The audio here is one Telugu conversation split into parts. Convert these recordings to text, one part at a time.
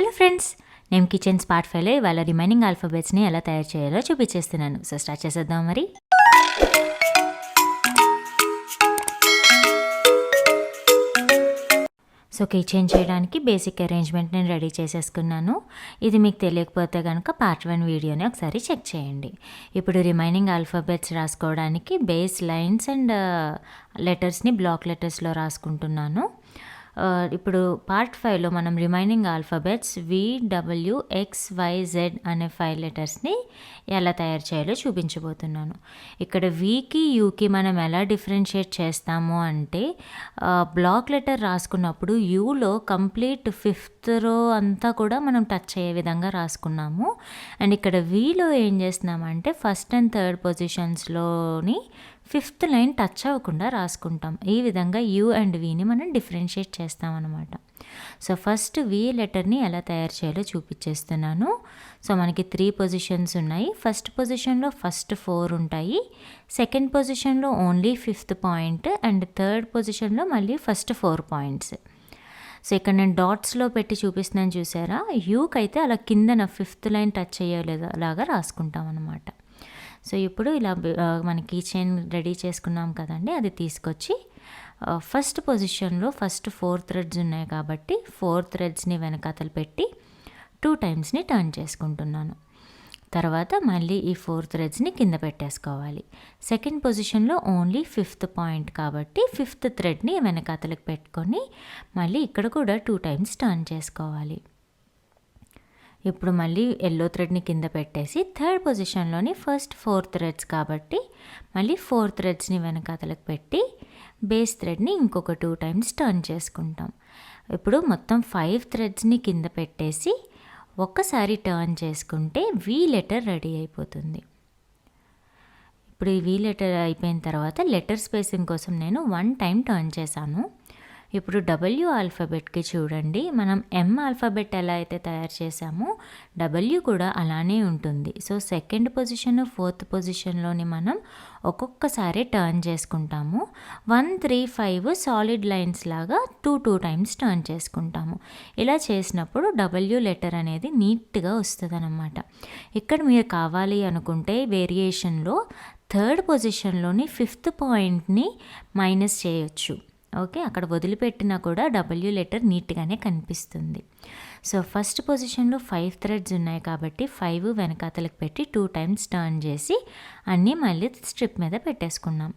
హలో ఫ్రెండ్స్ నేను కిచెన్ స్పాట్ ఫైవ్లో ఇవాళ రిమైనింగ్ ఆల్ఫాబెట్స్ని ఎలా తయారు చేయాలో చూపించేస్తున్నాను. సో స్టార్ట్ చేసేద్దాం మరి. సో కిచెన్ చేయడానికి బేసిక్ అరేంజ్మెంట్ నేను రెడీ చేసేసుకున్నాను. ఇది మీకు తెలియకపోతే కనుక పార్ట్ వన్ వీడియోని ఒకసారి చెక్ చేయండి. ఇప్పుడు రిమైనింగ్ ఆల్ఫాబెట్స్ రాసుకోవడానికి బేస్ లైన్స్ అండ్ లెటర్స్ని బ్లాక్ లెటర్స్లో రాసుకుంటున్నాను. ఇప్పుడు పార్ట్ ఫైవ్లో మనం remaining alphabets V W X Y Z అనే ఫైవ్ లెటర్స్ని ఎలా తయారు చేయాలో చూపించబోతున్నాను. ఇక్కడ వికి యూకి మనం ఎలా డిఫరెన్షియేట్ చేస్తాము అంటే బ్లాక్ లెటర్ రాసుకున్నప్పుడు యూలో కంప్లీట్ ఫిఫ్త్ రో అంతా కూడా మనం టచ్ అయ్యే విధంగా రాసుకున్నాము. అండ్ ఇక్కడ వీలో ఏం చేస్తున్నామంటే ఫస్ట్ అండ్ థర్డ్ పొజిషన్స్లోని ఫిఫ్త్ లైన్ టచ్ అవ్వకుండా రాసుకుంటాం. ఈ విధంగా యూ అండ్ వీని మనం డిఫరెన్షియేట్ చేస్తామన్నమాట. సో ఫస్ట్ వి లెటర్ని ఎలా తయారు చేయాలో చూపించేస్తున్నాను సో మనకి త్రీ పొజిషన్స్ ఉన్నాయి. ఫస్ట్ పొజిషన్లో ఫస్ట్ ఫోర్ ఉంటాయి. సెకండ్ పొజిషన్లో only fifth point and third పొజిషన్లో మళ్ళీ ఫస్ట్ ఫోర్ పాయింట్స్. సో ఇక్కడ నేను డాట్స్లో పెట్టి చూపిస్తున్నాను చూసారా? యూకి అయితే అలా కిందన ఫిఫ్త్ లైన్ టచ్ అయ్యేలాగా రాసుకుంటాం అనమాట సో ఇప్పుడు ఇలా మన కిచెన్ రెడీ చేసుకున్నాం కదండి అది తీసుకొచ్చి ఫస్ట్ పొజిషన్లో ఫస్ట్ ఫోర్ థ్రెడ్స్ ఉన్నాయి కాబట్టి ఫోర్ థ్రెడ్స్ని వెనకాతలు పెట్టి టూ టైమ్స్ని టర్న్ చేసుకుంటున్నాను. తర్వాత మళ్ళీ ఈ ఫోర్ థ్రెడ్స్ని కింద పెట్టేసుకోవాలి. సెకండ్ పొజిషన్లో ఓన్లీ ఫిఫ్త్ పాయింట్ కాబట్టి ఫిఫ్త్ థ్రెడ్ని వెనకాతలకు పెట్టుకొని మళ్ళీ ఇక్కడ కూడా టూ టైమ్స్ టర్న్ చేసుకోవాలి. ఇప్పుడు మళ్ళీ ఎల్లో థ్రెడ్ని కింద పెట్టేసి థర్డ్ పొజిషన్లోని ఫస్ట్ ఫోర్ థ్రెడ్స్ కాబట్టి మళ్ళీ ఫోర్ థ్రెడ్స్ని వెనకాతలకు పెట్టి బేస్ థ్రెడ్ని ఇంకొక టూ టైమ్స్ టర్న్ చేసుకుంటాం. ఇప్పుడు మొత్తం ఫైవ్ థ్రెడ్స్ని కింద పెట్టేసి ఒక్కసారి టర్న్ చేసుకుంటే వి లెటర్ రెడీ అయిపోతుంది. ఇప్పుడు ఈ వి లెటర్ అయిపోయిన తర్వాత లెటర్ స్పేసింగ్ కోసం నేను వన్ టైం టర్న్ చేశాను. ఇప్పుడు డబ్ల్యూ ఆల్ఫాబెట్కి చూడండి. మనం ఎం ఆల్ఫాబెట్ ఎలా అయితే తయారు చేసామో డబ్ల్యూ కూడా అలానే ఉంటుంది. సో సెకండ్ పొజిషన్ ఫోర్త్ పొజిషన్లోని మనం ఒక్కొక్కసారి టర్న్ చేసుకుంటాము. One three five solid lines లాగా టూ టూ టైమ్స్ టర్న్ చేసుకుంటాము. ఇలా చేసినప్పుడు డబ్ల్యూ లెటర్ అనేది నీట్గా వస్తుంది ఇక్కడ మీరు కావాలి అనుకుంటే వేరియేషన్లో థర్డ్ పొజిషన్లోని ఫిఫ్త్ పాయింట్ని మైనస్ చేయొచ్చు. ఓకే? అక్కడ వదిలిపెట్టినా కూడా డబ్ల్యూ లెటర్ నీట్గానే కనిపిస్తుంది. సో ఫస్ట్ పొజిషన్లో ఫైవ్ థ్రెడ్స్ ఉన్నాయి కాబట్టి ఫైవ్ వెనకాతలకు పెట్టి టూ టైమ్స్ టర్న్ చేసి అన్నీ మళ్ళీ స్ట్రిప్ మీద పెట్టేసుకున్నాం.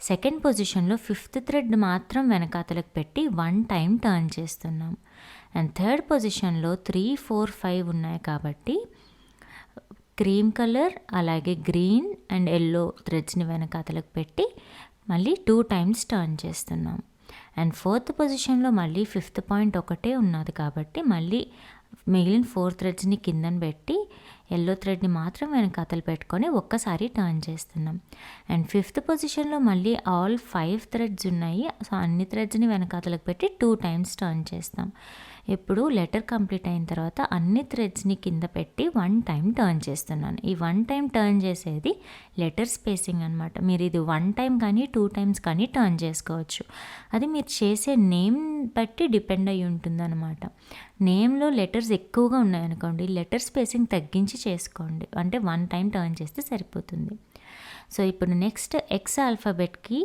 సెకండ్ పొజిషన్లో ఫిఫ్త్ థ్రెడ్ మాత్రం వెనకాతలకు పెట్టి వన్ టైం టర్న్ చేస్తున్నాం. అండ్ థర్డ్ పొజిషన్లో త్రీ ఫోర్ ఫైవ్ ఉన్నాయి కాబట్టి క్రీమ్ కలర్ అలాగే గ్రీన్ అండ్ ఎల్లో థ్రెడ్స్ని వెనకాతలకు పెట్టి మళ్ళీ టూ టైమ్స్ టర్న్ చేస్తున్నాం. అండ్ ఫోర్త్ పొజిషన్లో మళ్ళీ ఫిఫ్త్ పాయింట్ ఒకటే ఉన్నది కాబట్టి మళ్ళీ మిగిలిన ఫోర్ థ్రెడ్స్ని కిందన పెట్టి ఎల్లో థ్రెడ్ని మాత్రం వెనకాతలు పెట్టుకొని ఒక్కసారి టర్న్ చేస్తున్నాం. అండ్ ఫిఫ్త్ పొజిషన్లో మళ్ళీ ఆల్ ఫైవ్ థ్రెడ్స్ ఉన్నాయి. సో అన్ని థ్రెడ్స్ని వెనకాతలకు పెట్టి టూ టైమ్స్ టర్న్ చేస్తాం. ఇప్పుడు లెటర్ కంప్లీట్ అయిన తర్వాత అన్ని థ్రెడ్స్ని కింద పెట్టి వన్ టైం టర్న్ చేస్తున్నాను. ఈ వన్ టైం టర్న్ చేసేది లెటర్ స్పేసింగ్ అనమాట మీరు ఇది వన్ టైం కానీ టూ టైమ్స్ కానీ టర్న్ చేసుకోవచ్చు. అది మీరు చేసే నేమ్ బట్టి డిపెండ్ అయి ఉంటుందన్నమాట. నేమ్లో లెటర్స్ ఎక్కువగా ఉన్నాయనుకోండి లెటర్ స్పేసింగ్ తగ్గించి చేసుకోండి. అంటే వన్ టైం టర్న్ చేస్తే సరిపోతుంది. సో ఇప్పుడు నెక్స్ట్ ఎక్స్ ఆల్ఫాబెట్కి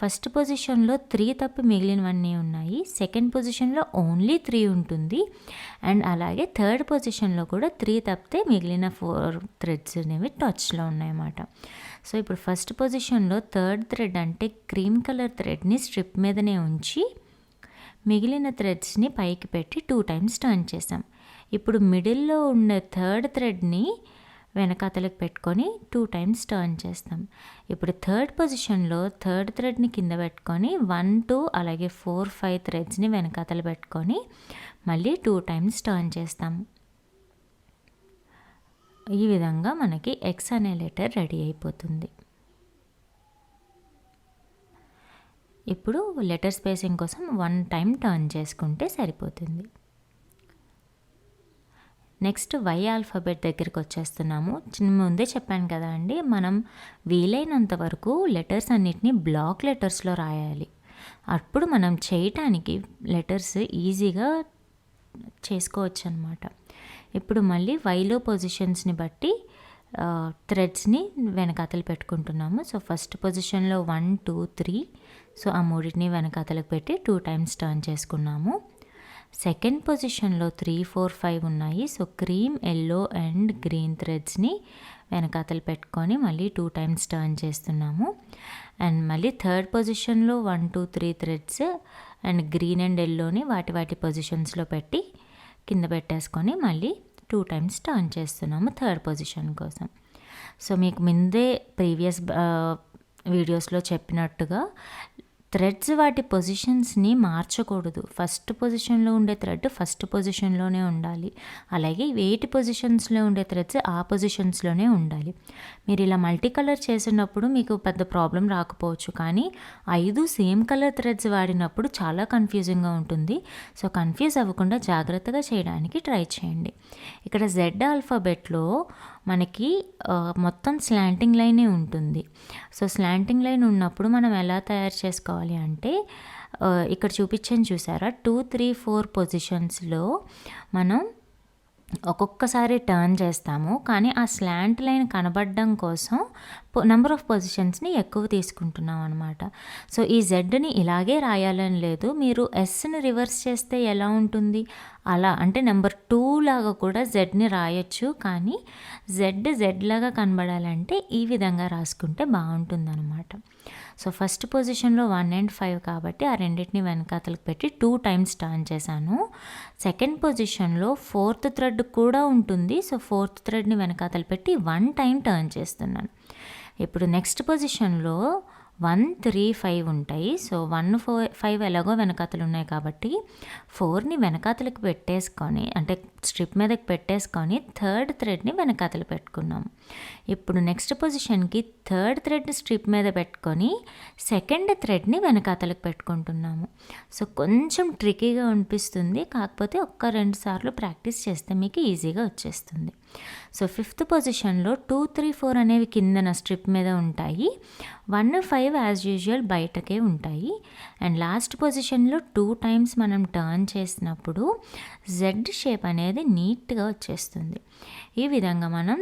ఫస్ట్ పొజిషన్లో త్రీ తప్ప మిగిలినవన్నీ ఉన్నాయి. సెకండ్ పొజిషన్లో ఓన్లీ త్రీ ఉంటుంది. అండ్ అలాగే థర్డ్ పొజిషన్లో కూడా త్రీ తప్పితే మిగిలిన ఫోర్ థ్రెడ్స్ అనేవి టచ్లో ఉన్నాయన్నమాట. సో ఇప్పుడు ఫస్ట్ పొజిషన్లో థర్డ్ థ్రెడ్ అంటే క్రీమ్ కలర్ థ్రెడ్ని స్ట్రిప్ మీదనే ఉంచి మిగిలిన థ్రెడ్స్ని పైకి పెట్టి టూ టైమ్స్ టర్న్ చేసాం ఇప్పుడు మిడిల్లో ఉన్న థర్డ్ థ్రెడ్ని వెనకాతలకు పెట్టుకొని టూ టైమ్స్ టర్న్ చేస్తాం. ఇప్పుడు థర్డ్ పొజిషన్లో థర్డ్ థ్రెడ్ని కింద పెట్టుకొని వన్ టూ అలాగే ఫోర్ ఫైవ్ థ్రెడ్స్ని వెనకాతలు పెట్టుకొని మళ్ళీ టూ టైమ్స్ టర్న్ చేస్తాం. ఈ విధంగా మనకి ఎక్స్ అనే లెటర్ రెడీ అయిపోతుంది. ఇప్పుడు లెటర్ స్పేసింగ్ కోసం వన్ టైం టర్న్ చేసుకుంటే సరిపోతుంది. నెక్స్ట్ వై ఆల్ఫాబెట్ దగ్గరికి వచ్చేస్తున్నాము. ముందే చెప్పాను కదా అండి మనం వీలైనంత వరకు లెటర్స్ అన్నిటిని బ్లాక్ లెటర్స్లో రాయాలి. అప్పుడు మనం చేయటానికి లెటర్స్ ఈజీగా చేసుకోవచ్చు అనమాట ఇప్పుడు మళ్ళీ వైలో పొజిషన్స్ని బట్టి థ్రెడ్స్ని వెనకాతలు పెట్టుకుంటున్నాము. సో ఫస్ట్ పొజిషన్లో వన్ టూ త్రీ సో ఆ మూడింటిని వెనకాతలకు పెట్టి టూ టైమ్స్ టర్న్ చేసుకున్నాము. సెకండ్ పొజిషన్లో త్రీ ఫోర్ ఫైవ్ ఉన్నాయి. So cream yellow and green థ్రెడ్స్ని వెనకాతలు పెట్టుకొని మళ్ళీ టూ టైమ్స్ టర్న్ చేస్తున్నాము. అండ్ మళ్ళీ థర్డ్ పొజిషన్లో one two three threads and green and ఎల్లోని వాటి వాటి పొజిషన్స్లో పెట్టి కింద పెట్టేసుకొని మళ్ళీ టూ టైమ్స్ టర్న్ చేస్తున్నాము థర్డ్ పొజిషన్ కోసం. సో మీకు ముందే ప్రీవియస్ వీడియోస్లో చెప్పినట్టుగా థ్రెడ్స్ వాటి పొజిషన్స్ని మార్చకూడదు. ఫస్ట్ పొజిషన్లో ఉండే థ్రెడ్ ఫస్ట్ పొజిషన్లోనే ఉండాలి. అలాగే వేటి పొజిషన్స్లో ఉండే థ్రెడ్స్ ఆ పొజిషన్స్లోనే ఉండాలి. మీరు ఇలా మల్టీ కలర్ చేసినప్పుడు మీకు పెద్ద ప్రాబ్లం రాకపోవచ్చు. కానీ ఐదు సేమ్ కలర్ థ్రెడ్స్ వాడినప్పుడు చాలా కన్ఫ్యూజింగ్గా ఉంటుంది. సో కన్ఫ్యూజ్ అవ్వకుండా జాగ్రత్తగా చేయడానికి ట్రై చేయండి. ఇక్కడ జెడ్ ఆల్ఫాబెట్లో మనకి మొత్తం స్లాంటింగ్ లైనే ఉంటుంది. సో స్లాంటింగ్ లైన్ ఉన్నప్పుడు మనం ఎలా తయారు చేసుకోవాలి అంటే ఇక్కడ చూపించాను చూసారా? టూ త్రీ ఫోర్ పొజిషన్స్లో మనం ఒక్కొక్కసారి టర్న్ చేస్తాము కానీ ఆ స్లాంట్ లైన్ కనబడడం కోసం నెంబర్ ఆఫ్ పొజిషన్స్ని ఎక్కువ తీసుకుంటున్నాం అనమాట సో ఈ జెడ్ని ఇలాగే రాయాలని లేదు. మీరు ఎస్ని రివర్స్ చేస్తే ఎలా ఉంటుంది? అలా అంటే నెంబర్ టూ లాగా కూడా జెడ్ని రాయొచ్చు కానీ జెడ్ జెడ్ లాగా కనబడాలంటే ఈ విధంగా రాసుకుంటే బాగుంటుందన్నమాట. సో ఫస్ట్ పొజిషన్లో వన్ అండ్ ఫైవ్ కాబట్టి ఆ రెండింటిని వెనకాతలకు పెట్టి టూ టైమ్స్ టర్న్ చేశాను. సెకండ్ పొజిషన్లో ఫోర్త్ థ్రెడ్ కూడా ఉంటుంది. సో ఫోర్త్ థ్రెడ్ని వెనకాతలు పెట్టి వన్ టైం టర్న్ చేస్తున్నాను. ఇప్పుడు నెక్స్ట్ పొజిషన్లో వన్ త్రీ ఫైవ్ ఉంటాయి. సో వన్ ఫోర్ ఫైవ్ ఎలాగో వెనకాతలు ఉన్నాయి కాబట్టి ఫోర్ని వెనకాతలకు పెట్టేసుకొని అంటే స్ట్రిప్ మీదకి పెట్టేసుకొని థర్డ్ థ్రెడ్ని వెనకాతలు పెట్టుకున్నాం. ఇప్పుడు నెక్స్ట్ పొజిషన్కి థర్డ్ థ్రెడ్ని స్ట్రిప్ మీద పెట్టుకొని సెకండ్ థ్రెడ్ని వెనకాతలకు పెట్టుకుంటున్నాము. సో కొంచెం ట్రికీగా అనిపిస్తుంది. కాకపోతే ఒక్క రెండు సార్లు ప్రాక్టీస్ చేస్తే మీకు ఈజీగా వచ్చేస్తుంది. సో ఫిఫ్త్ పొజిషన్లో టూ త్రీ ఫోర్ అనేవి కిందన స్ట్రిప్ మీద ఉంటాయి. వన్ ఫైవ్ యాజ్ యూజువల్ బయటకే ఉంటాయి. అండ్ లాస్ట్ పొజిషన్లో టూ టైమ్స్ మనం టర్న్ చేసినప్పుడు జెడ్ షేప్ అనేది నీట్గా వచ్చేస్తుంది. ఈ విధంగా మనం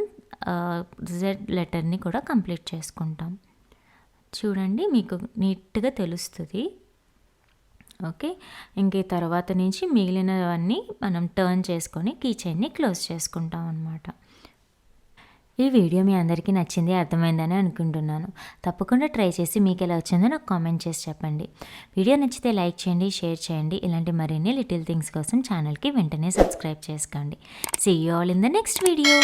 జెడ్ లెటర్ని కూడా కంప్లీట్ చేసుకుంటాం. చూడండి మీకు నీట్గా తెలుస్తుంది. ఓకే? ఇంక తర్వాత నుంచి మిగిలినవన్నీ మనం టర్న్ చేసుకొని కీ చైన్ని క్లోజ్ చేసుకుంటాం అనమాట ఈ వీడియో మీ అందరికీ నచ్చింది అర్థమైందని అనుకుంటున్నాను. తప్పకుండా ట్రై చేసి మీకు ఎలా వచ్చిందో నాకు కామెంట్ చేసి చెప్పండి. వీడియో నచ్చితే లైక్ చేయండి షేర్ చేయండి. ఇలాంటి మరిన్ని లిటిల్ థింగ్స్ కోసం ఛానల్కి వెంటనే సబ్స్క్రైబ్ చేసుకోండి. See you all in the next video